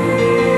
you.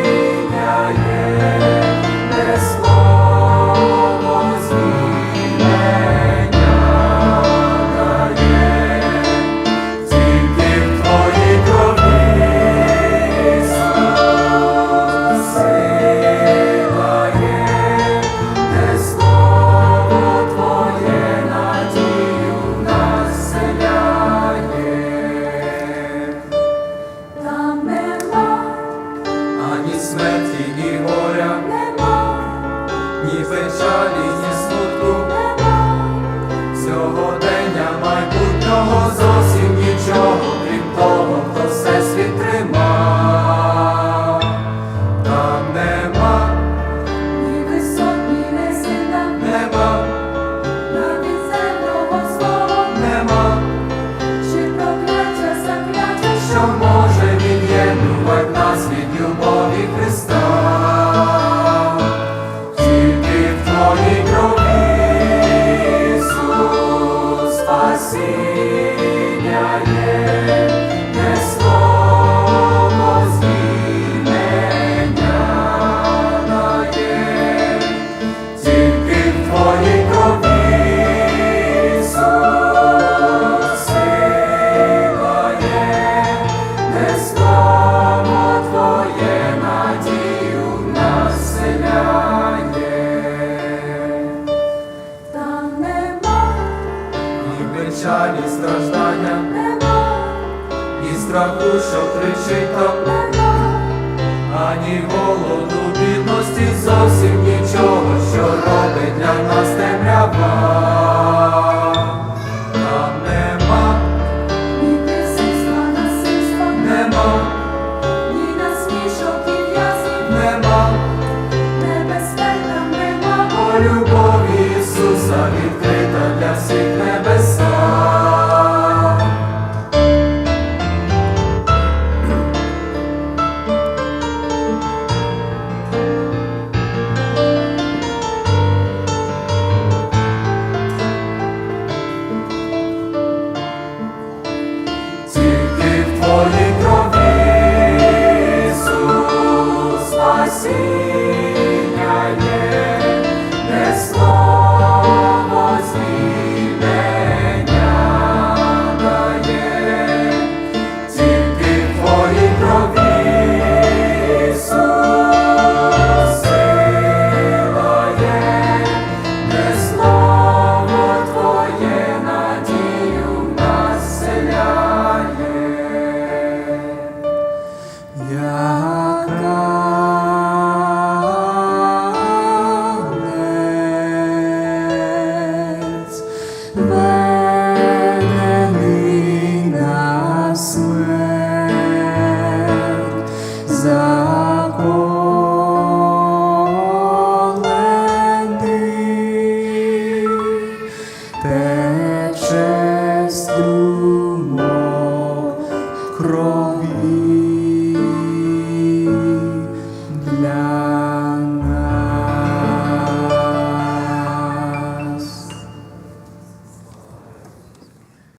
assim. страху, що кричить там нема, ані голоду бідності зовсім нічого, що робить. для тече струмок крові. Для